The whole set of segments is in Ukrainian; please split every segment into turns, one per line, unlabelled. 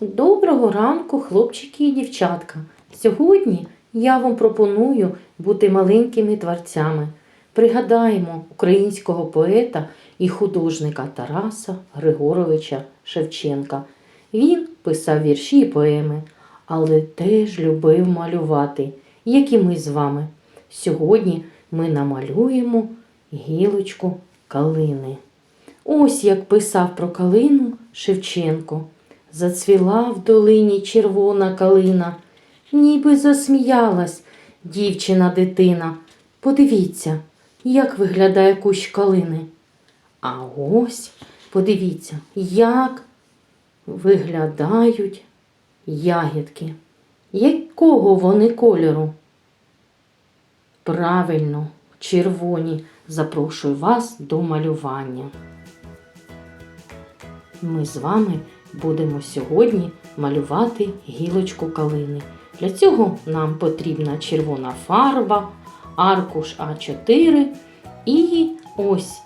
Доброго ранку, хлопчики і дівчатка. Сьогодні я вам пропоную бути маленькими творцями. Пригадаємо українського поета і художника Тараса Григоровича Шевченка. Він писав вірші і поеми, але теж любив малювати, як і ми з вами. Сьогодні ми намалюємо гілочку калини. Ось як писав про калину Шевченко. Зацвіла в долині червона калина, ніби засміялась дівчина дитина. Подивіться, як виглядає кущ калини. А ось подивіться, як виглядають ягідки. Якого вони кольору? Правильно, червоні. Запрошую вас до малювання. Ми з вами будемо сьогодні малювати гілочку калини. Для цього нам потрібна червона фарба, аркуш А4 і ось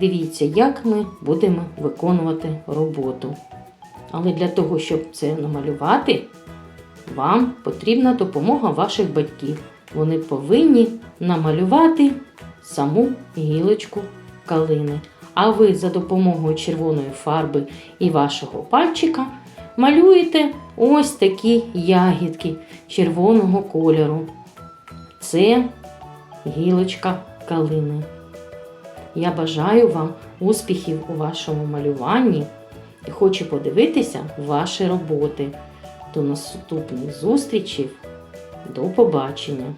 дивіться, як ми будемо виконувати роботу. Але для того, щоб це намалювати, вам потрібна допомога ваших батьків. Вони повинні намалювати саму гілочку калини. А ви за допомогою червоної фарби і вашого пальчика малюєте ось такі ягідки червоного кольору. Це гілочка калини. Я бажаю вам успіхів у вашому малюванні і хочу подивитися ваші роботи. До наступних зустрічей. До побачення!